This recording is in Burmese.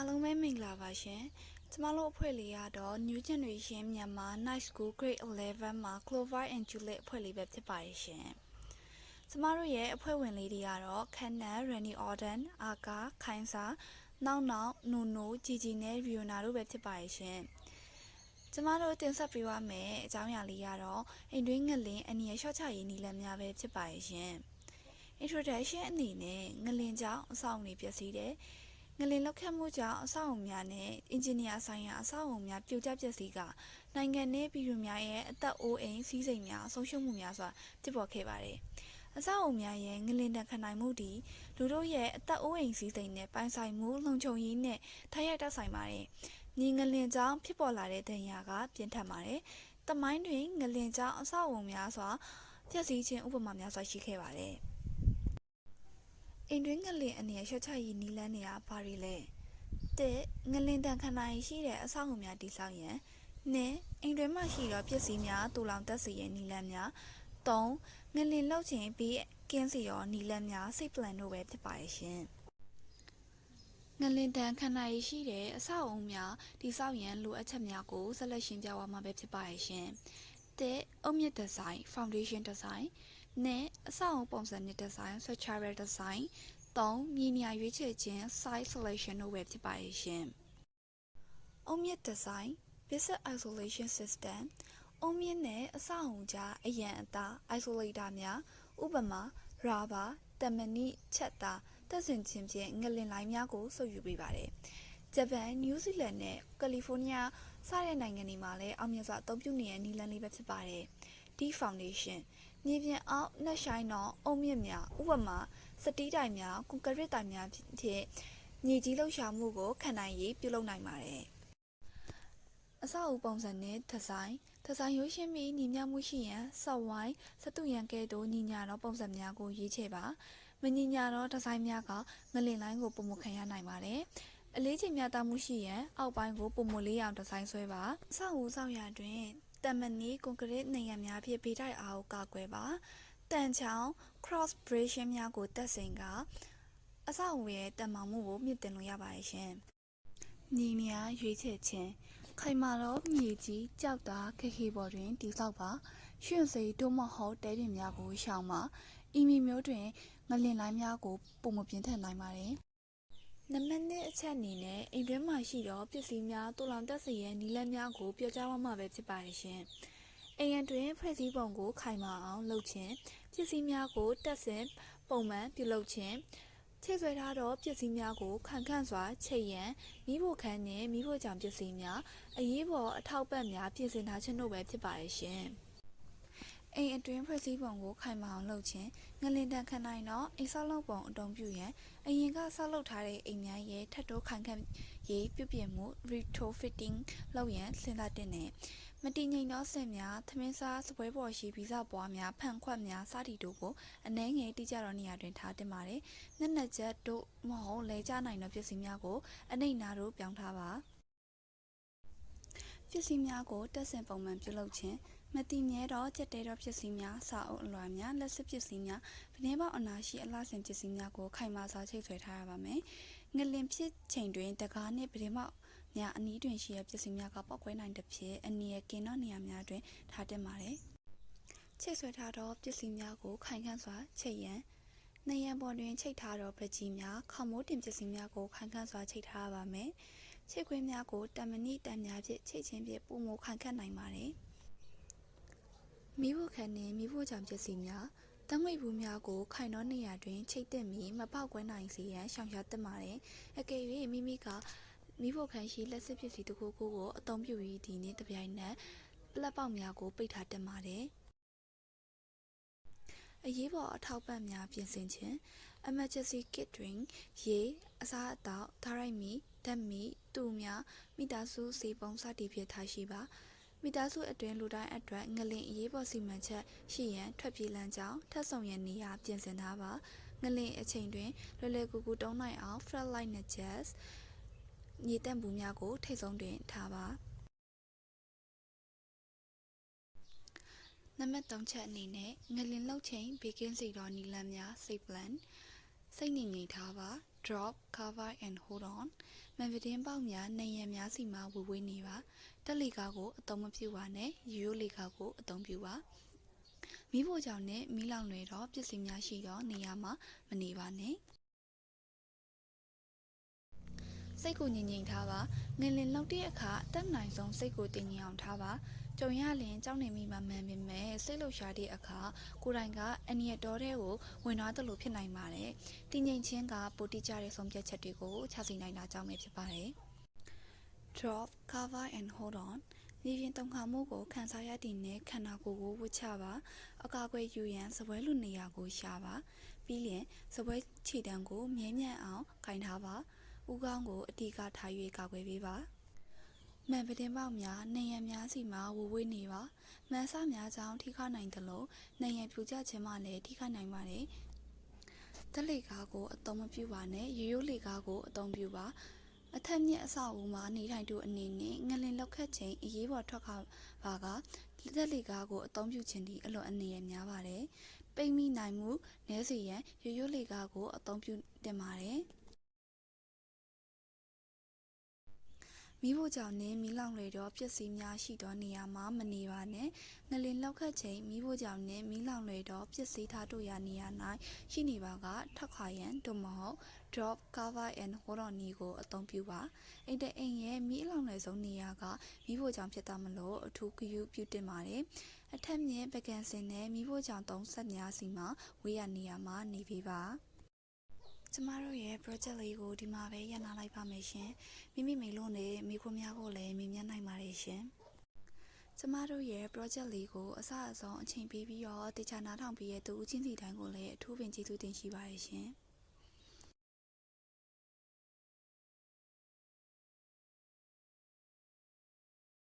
အားလုံးပဲမင်္ဂလာပါရှင်ကျမတို့အဖွဲ့လေးကတော့ New Generation မြန်မာ Night School Grade 11မှာ Clover and Juliet အဖွဲ့လေးပဲဖြစ်ပါတယ်ရှင်ကျမတို့ရဲ့အဖွဲ့ဝင်လေးတွေကတော့ခန်နန် Renny Orden အာကာခိုင်စာနောက်နောက်နူနူဂျီဂျီနဲ့ Riona တို့ပဲဖြစ်ပါတယ်ရှင်ကျမတို့တင်ဆက်ပေးပါမယ်အကြောင်းအရာလေးကတော့အိမ်တွင်းငလင်အနည်းရှော့ချရေးနည်းလမ်းများပဲဖြစ်ပါတယ်ရှင် introduction အနေနဲ့ငလင်ကြောင့်အဆောက်အဦတွေပျက်စီးတယ် ငလင်လောက်ခတ်မှုကြောင့်အဆောက်အဦများနဲ့အင်ဂျင်နီယာဆိုင်ရာအဆောက်အဦများပြိုကျပျက်စီးကနိုင်ငံနဲ့ပြည်သူများရဲ့အသက်အိုးအိမ်စီးစိမ်များဆုံးရှုံးမှုများစွာဖြစ်ပေါ်ခဲ့ပါတယ်။အဆောက်အဦများရဲ့ငလင်တန်ခံနိုင်မှုသည်လူတို့ရဲ့အသက်အိုးအိမ်စီးစိမ်နဲ့ပိုင်ဆိုင်မှုလုံခြုံရေးနဲ့ထိုက်ရိုက်တက်ဆိုင်ပါတယ်။ညီငလင်ကြောင့်ဖြစ်ပေါ်လာတဲ့ဒဏ်ရာကပြင်းထန်ပါတယ်။တမိုင်းတွင်ငလင်ကြောင့်အဆောက်အဦများစွာပျက်စီးခြင်းဥပမာများစွာရှိခဲ့ပါတယ်။ အိမ်တွင်းငလင်အနေနဲ့ရှော့ချရေးနီလန်းတွေကဘာတွေလဲတဲ့ငလင်တန်ခဏရရှိတဲ့အဆောက်အုံများတည်ဆောက်ရန်နဲ့အိမ်တွင်းမှရှိသောပစ္စည်းများတူလောင်တက်စေရန်နီလန်းများ၃ငလင်လောက်ခြင်းပြီးကင်းစီရောနီလန်းများစိတ်ပလန်တို့ပဲဖြစ်ပါရဲ့ရှင်ငလင်တန်ခဏရရှိတဲ့အဆောက်အုံများတည်ဆောက်ရန်လိုအပ်ချက်များကိုဆက်လက်ရှင်းပြသွားမှာပဲဖြစ်ပါရဲ့ရှင်တဲ့အုတ်မြစ်ဒီဇိုင်း foundation design နဲ့အဆောက်အုံပုံစံနဲ့ design structural design 3မြေနေရာရွေးချယ်ခြင်း site selection တို့ပဲဖြစ်ပါရဲ့ရှင်။အုံမြင့် design business isolation system အုံမြင့်နဲ့အဆောက်အုံကြားအရန်အသား isolator များဥပမာ rubber တမဏိချက်သားတက်ဆင်ခြင်းဖြင့်ငလင်လိုင်းများကိုစုပ်ယူပေးပါတယ်။ဂျပန်၊နယူးဇီလန်နဲ့ကယ်လီဖိုးနီးယားစတဲ့နိုင်ငံတွေမှာလည်းအောင်မြင်စွာအသုံးပြုနေတဲ့နည်းလမ်းလေးပဲဖြစ်ပါတယ်။ D foundation မြေပြင်အောက်နှက်ဆိုင်သောအုံမြင့်များဥပမာစတီးတိုင်များကွန်ကရစ်တိုင်များဖြင့်မြေကြီးလှုပ်ရှားမှုကိုခံနိုင်ရေးပြုလုပ်နိုင်ပါတယ်။အဆောက်အဦပုံစံနဲ့ဒီဇိုင်းဒီဇိုင်းရိုးရှင်းပြီးညီမျှမှုရှိရန်ဆော့ဝိုင်းစတုရန်ကဲ့သို့ညီညာသောပုံစံများကိုရွေးချယ်ပါမညီညာသောဒီဇိုင်းများကငလင်လိုင်းကိုပုံမခံရနိုင်ပါတယ်။အလေးချိန်များတာမှုရှိရန်အောက်ပိုင်းကိုပုံမလေးအောင်ဒီဇိုင်းဆွဲပါအဆောက်အဦဆောက်ရာတွင် တမန်နီကွန်ကရစ်နေရံများဖြင့်ပေးတိုက်အားကိုကာကွယ်ပါတန်ချောင်း cross bridge များကိုတက်ဆင်ကအဆောက်အဦရဲ့တန်မာမှုကိုမြင့်တင်လို့ရပါတယ်ရှင်။ညီနေရာရွေးချယ်ခြင်းခိုင်မာသောမြေကြီးကြောက်တာခက်ခဲပေါ်တွင်တည်ဆောက်ပါရွှင့်စိတို့မဟုတ်တဲပင်များကိုရှောင်ပါဤမီမျိုးတွင်ငလင်လိုင်းများကိုပုံမပြင်းထန်နိုင်ပါတယ် နံပါတ်1အချက်အနေနဲ့အိမ်တွင်းမှာရှိသောပစ္စည်းများတူလောင်တက်စေရန်နီလန်းများကိုပြောကြားရမှာပဲဖြစ်ပါတယ်ရှင်။အိမ်ရန်တွင်ဖွဲ့စည်းပုံကိုခိုင်မာအောင်လုပ်ခြင်းပစ္စည်းများကိုတက်ဆင်ပုံမှန်ပြုလုပ်ခြင်းချိတ်ဆွဲထားသောပစ္စည်းများကိုခံခန့်စွာချိတ်ရန်မိဖို့ခန်းနှင့်မိဖို့ကြောင့်ပစ္စည်းများအရေးပေါ်အထောက်ပံ့များပြင်ဆင်ထားခြင်းတို့ပဲဖြစ်ပါရဲ့ရှင်။ အိမ်အတွင်းဖွဲ့စည်းပုံကိုခိုင်မာအောင်လုပ်ခြင်းငလင်တန်ခနိုင်သောအိမ်ဆောက်လုပ်ပုံအတုံးပြုရန်အရင်ကဆောက်လုပ်ထားတဲ့အိမ်များရဲ့ထပ်တိုးခိုင်ခန့်ရေးပြုပြင်မှု retrofitting လုပ်ရန်စဉ်းစားတင်တယ်။မတည်ငြိမ်သောဆင်များ၊ထမင်းစားစပွဲပေါ်ရှိဗီဇပွားများ၊ဖန်ခွက်များစသည်တို့ကိုအနည်းငယ်တိကျသောနေရာတွင်ထားသင့်ပါတယ်။မျက်နှာကျက်တို့မဟုတ်လဲကျနိုင်သောပစ္စည်းများကိုအနိမ့်နာသို့ပြောင်းထားပါ။ပစ္စည်းများကိုတပ်ဆင်ပုံမှန်ပြုလုပ်ခြင်း မတည်မြဲသောကြက်တဲသောပစ္စည်းများ၊စာအုပ်အလွှာများ၊လက်စစ်ပစ္စည်းများ၊ပတင်းပေါက်အနာရှိအလှဆင်ပစ္စည်းများကိုခိုင်မာစွာချိတ်ဆွဲထားရပါမယ်။ငလင်ဖြစ်ချိန်တွင်တကားနှင့်ပတင်းပေါက်များအနီးတွင်ရှိတဲ့ပစ္စည်းများကပောက်ကွဲနိုင်သဖြင့်အနည်းကင်းသောနေရာများတွင်ထားတင်ပါတယ်။ချိတ်ဆွဲထားသောပစ္စည်းများကိုခိုင်ခန့်စွာချိတ်ရန်နေရန်ပေါ်တွင်ချိတ်ထားသောပကြီးများခေါမိုးတင်ပစ္စည်းများကိုခိုင်ခန့်စွာချိတ်ထားရပါမယ်။ချိတ်ခွေးများကိုတမဏိတန်များဖြင့်ချိတ်ခြင်းဖြင့်ပုံမခိုင်ခန့်နိုင်ပါတယ်။ မိဖို့ခန့်နှင့်မိဖို့ကြောင့်ပစ္စည်းများတငွေဘူးများကိုခိုင်သောနေရာတွင်ချိတ်တက်ပြီးမပေါက်ကွဲနိုင်စေရန်ရှောင်ရှားသင့်ပါတယ်။အကယ်၍မိမိကမိဖို့ခန်းရှိလက်စစ်ပစ္စည်းတစ်ခုခုကိုအသုံးပြုပြီးဒီနေ့တပြိုင်နက်ပလက်ပေါက်များကိုပိတ်ထားတင်ပါတယ်။အရေးပေါ်အထောက်ပံ့များပြင်ဆင်ခြင်း emergency kit drink ရေအစားအသောက်ထားရိုက်မီဓာတ်မီတူများမိသားစုစေပုံစသည်ဖြင့်ထားရှိပါ မိသားစုအတွင်းလူတိုင်းအတွက်ငလင်အရေးပေါ်စီမံချက်ရှိရန်ထွက်ပြေးလမ်းကြောင်းထပ်ဆောင်ရန်နေရာပြင်ဆင်ထားပါငလင်အချိန်တွင်လွယ်လွယ်ကူကူတုံးနိုင်အောင် floodlight nudges မြေတက်ဘူးများကိုထိတ်ဆုံးတွင်ထားပါနံပါတ်3ချက်အနေနဲ့ငလင်လောက်ချိန်ဘေကင်းစီတော်နီလန်းများစိတ်ပလန် စိတ်ငြိမ်ငြိမ်ထားပါ drop cover and hold on မန်ဗဒင်းပေါက်များနေရံများစီမှာဝေဝေးနေပါတက်လီကားကိုအသုံးမပြုပါနဲ့ရိုးရိုးလီကားကိုအသုံးပြုပါမိဖို့ကြောင့်နဲ့မိလောင်တွေတော့ပစ္စည်းများရှိတော့နေရာမှာမနေပါနဲ့ စိတ်ကိုငြိမ်ငြိမ်ထားပါငလင်လောက်တဲ့အခါအတက်နိုင်ဆုံးစိတ်ကိုတည်ငြိမ်အောင်ထားပါကြုံရလင်ကြောက်နေမိမှမှန်ပေမဲ့စိတ်လှုပ်ရှားတဲ့အခါကိုယ်တိုင်ကအနည်းတော်တဲ့ကိုဝင်သွားတယ်လို့ဖြစ်နိုင်ပါတယ်တည်ငြိမ်ခြင်းကပိုတိကျတဲ့ဆုံးဖြတ်ချက်တွေကိုချစီနိုင်တာကြောင့်ပဲဖြစ်ပါတယ် drop cover and hold on မြေပြင်တုန်ခါမှုကိုခံစားရတဲ့နဲ့ခန္ဓာကိုယ်ကိုဝှချပါအကာအကွယ်ယူရန်စပွဲလူနေရာကိုရှာပါပြီးလျင်စပွဲခြေတန်းကိုမြဲမြံအောင်ကင်ထားပါ ဥကောင်းကိုအတီးကထား၍ကာကွယ်ပေးပါမှန်ပတင်ပေါက်များနေရံများစီမှာဝဝေးနေပါမန်ဆများကြောင့်ထိခိုက်နိုင်သလိုနေရံဖြူကျခြင်းမှလည်းထိခိုက်နိုင်ပါတယ်တက်လေကားကိုအသုံးမပြုပါနဲ့ရိုးရိုးလေကားကိုအသုံးပြုပါအထက်မြင့်အဆောက်အဦမှာနေထိုင်သူအနေနဲ့ငလင်လောက်ခတ်ချိန်အရေးပေါ်ထွက်ခါပါကတက်လေကားကိုအသုံးပြုခြင်းဒီအလွန်အနေရများပါတယ်ပိတ်မိနိုင်မှုနည်းစေရန်ရိုးရိုးလေကားကိုအသုံးပြုတင်ပါတယ် မိဖို့ကြောင့်နဲ့မီးလောင်လေတော့ပျက်စီးများရှိသောနေရာမှာမနေပါနဲ့ငလင်လောက်ခတ်ချိန်မိဖို့ကြောင့်နဲ့မီးလောင်လေတော့ပျက်စီးထားတို့ရာနေရာ၌ရှိနေပါကထွက်ခွာရန်သို့မဟုတ် drop cover and hold on နည်းကိုအသုံးပြုပါအိမ်တဲ့အိမ်ရဲ့မီးအလောင်လေဆုံးနေရာကမိဖို့ကြောင့်ဖြစ်တာမလို့အထူးဂရုပြုတင်ပါတယ်အထက်မြင့်ပကံစင်နဲ့မိဖို့ကြောင့်သုံးဆက်များစီမှာဝေးရနေရာမှာနေပေးပါ ကျမတို့ရဲ့ project လေးကိုဒီမှာပဲရန်နာလိုက်ပါမယ်ရှင်မိမိမိလို့နဲ့မိခွန်းများကိုလည်းမြင်မြတ်နိုင်ပါတယ်ရှင်ကျမတို့ရဲ့ project လေးကိုအစအဆုံးအချိန်ပေးပြီးတော့တေချာနားထောင်ပြီးရဲ့သူဦးချင်းစီတိုင်းကိုလည်းအထူးပင်ကျေးဇူးတင်ရှိပါတယ်ရှင်။